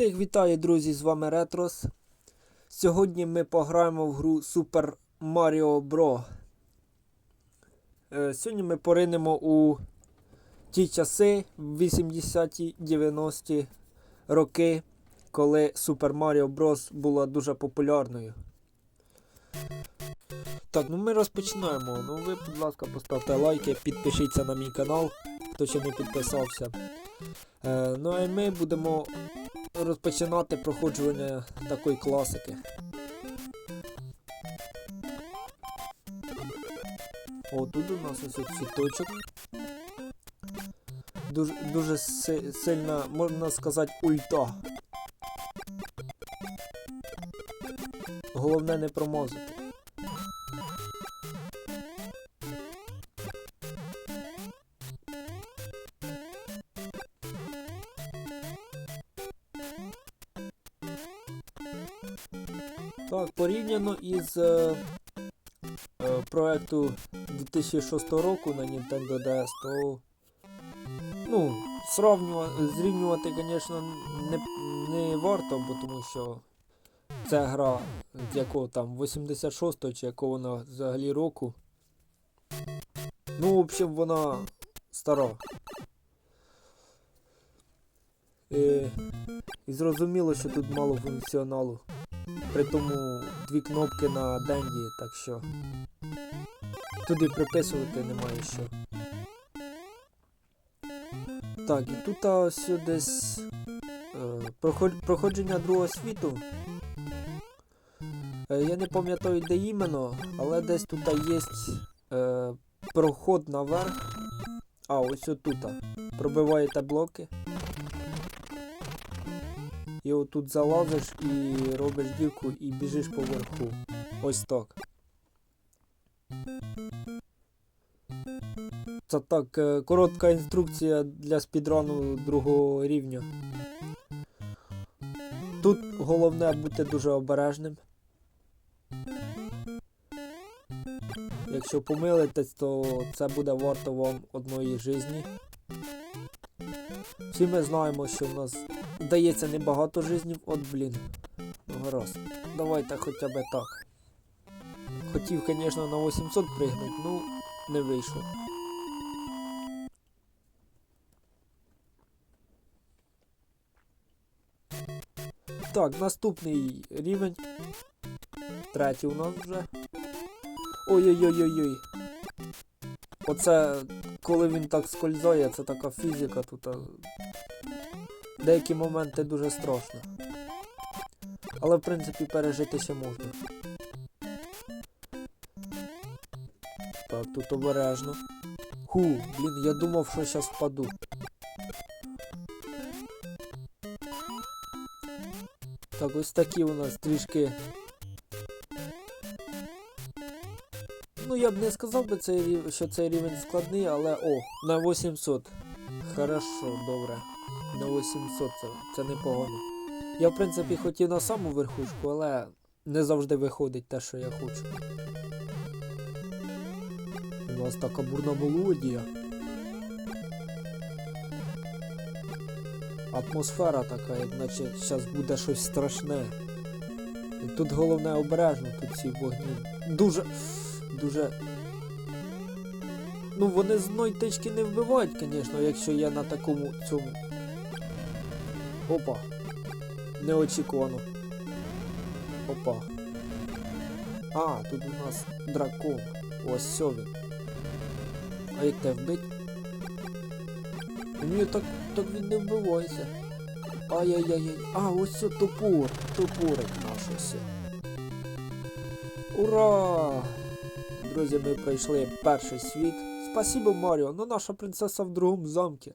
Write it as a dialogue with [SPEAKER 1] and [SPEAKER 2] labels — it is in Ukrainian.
[SPEAKER 1] Всіх вітаю, друзі! З вами Ретрос. Сьогодні ми пограємо в гру Super Mario Bros. Е, Сьогодні ми поринемо у ті часи, 80-ті, 90-ті роки, коли Super Mario Bros. була дуже популярною. Так, ну ми розпочинаємо. Ну ви, будь ласка, поставте лайки, підпишіться на мій канал, хто ще не підписався. Е, ну а ми будемо розпочинати проходжування такої класики. О, тут у нас ось цвіточок. Дуже, дуже си- сильна, можна сказати, ульта. Головне не промозити. Так, порівняно із е, е, проекту 2006 року на Nintendo DS, то ну, сравнювати, зрівнювати, звісно, не, не варто, бо тому що це гра з якого там 86-го чи якого вона взагалі року. Ну, в общем, вона стара. Е, і зрозуміло, що тут мало функціоналу. При тому дві кнопки на денді, так що туди приписувати немає що. Так, і тут ось десь е, проходження другого світу. Е, я не пам'ятаю де іменно, але десь тут є е, проход наверх. А, ось отут. Пробиваєте блоки. І отут залазиш і робиш дірку і біжиш поверху. Ось так. Це так, е, коротка інструкція для спідрану другого рівня. Тут головне бути дуже обережним. Якщо помилитесь, то це буде варто вам одної житті. Всі ми знаємо, що в нас дається небагато жизнів, от блін. Гаразд. Давайте хоча б так. Хотів, звісно, на 800 пригнути, ну не вийшло. Так, наступний рівень. Третій у нас вже. Ой-ой-ой-ой-ой. Оце коли він так скользає, це така фізика тут. Деякі моменти дуже страшно. Але в принципі пережити ще можна. Так, тут обережно. Ху, блін, я думав, що зараз впаду. Так, ось такі у нас трішки. Ну, я б не сказав би, що цей рівень складний, але о, на 800. Хорошо, добре. На 800 це, це непогано. Я, в принципі, хотів на саму верхушку, але не завжди виходить те, що я хочу. У нас така бурна мелодія. Атмосфера така, як наче зараз буде щось страшне. І тут головне обережно, тут ці вогні. Дуже. Дуже. Ну, вони з одної не вбивають, звісно, якщо я на такому цьому. Опа. Неочікувано. Опа. А, тут у нас дракон. Ось все він. А як те вбить? Ні, так, так він не вбивається. Ай-яй-яй-яй. А, ось це топор. Топорик наш ось. Ура! Друзі, ми пройшли перший світ. Спасибо, Маріо, ну наша принцеса в другому замку.